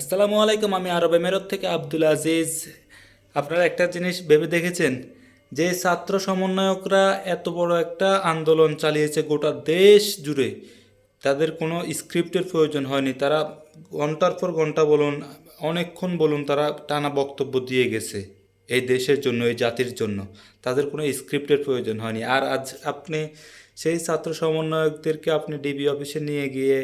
আসসালামু আলাইকুম, আমি আরব এমেরত থেকে আব্দুল আজিজ। আপনারা একটা জিনিস ভেবে দেখেছেন? যে ছাত্র সমন্বয়করা এত বড় একটা আন্দোলন চালিয়েছে গোটা দেশ জুড়ে। তাদের কোনো স্ক্রিপ্টের প্রয়োজন হয়নি। তারা ঘণ্টার পর ঘণ্টা বলুন, অনেকক্ষণ বলুন তারা টানা বক্তব্য দিয়ে গেছে এই দেশের জন্য, এই জাতির জন্য। তাদের কোনো স্ক্রিপ্টের প্রয়োজন হয়নি। আর আজ আপনি সেই ছাত্র সমন্বয়কদেরকে আপনি ডিবি অফিসে নিয়ে গিয়ে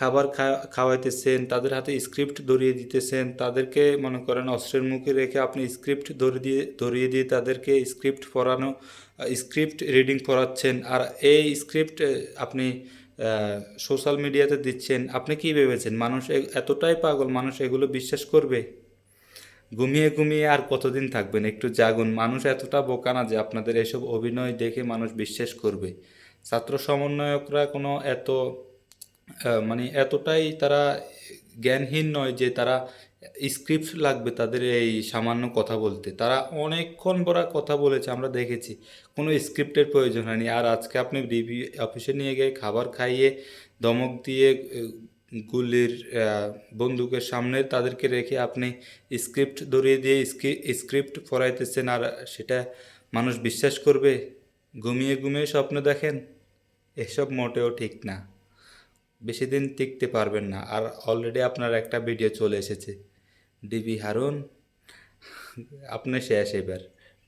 খাবার খাওয়াইতেছেন, তাদের হাতে স্ক্রিপ্ট ধরিয়ে দিতেছেন, তাদেরকে মনে করেন অস্ত্রের মুখে রেখে আপনি স্ক্রিপ্ট ধরে দিয়ে, ধরিয়ে দিয়ে তাদেরকে স্ক্রিপ্ট পড়ানো স্ক্রিপ্ট রিডিং পড়াচ্ছেন। আর এই স্ক্রিপ্ট আপনি সোশ্যাল মিডিয়াতে দিচ্ছেন, আপনি কি ভেবেছেন? মানুষ এতটাই পাগল, মানুষ এগুলো বিশ্বাস করবে? ঘুমিয়ে ঘুমিয়ে আর কতদিন থাকবেন? একটু জাগুন। মানুষ এতটা বোকা না যে আপনাদের এসব অভিনয় দেখে মানুষ বিশ্বাস করবে। ছাত্র সমন্বয়করা কোনো এত মানে এতটাই তারা জ্ঞানহীন নয় যে তারা স্ক্রিপ্ট লাগবে তাদের এই সামান্য কথা বলতে। তারা অনেকক্ষণ বড় কথা বলেছে, আমরা দেখেছি। কোনো স্ক্রিপ্টের প্রয়োজন হয়নি। আর আজকে আপনি ডিবি অফিসে নিয়ে গিয়ে খাবার খাইয়ে, দমক দিয়ে গুলির বন্দুকের সামনে তাদেরকে রেখে আপনি স্ক্রিপ্ট ধরিয়ে দিয়ে স্ক্রিপ্ট পড়াইতেছেন আর সেটা মানুষ বিশ্বাস করবে? ঘুমিয়ে ঘুমিয়ে স্বপ্ন দেখেন? এসব মোটেও ঠিক না। বেশি দিন টিকতে পারবেন না। আর অলরেডি আপনার একটা ভিডিও চলে এসেছে। ডিবি হারুন, আপনি শেষ এবার।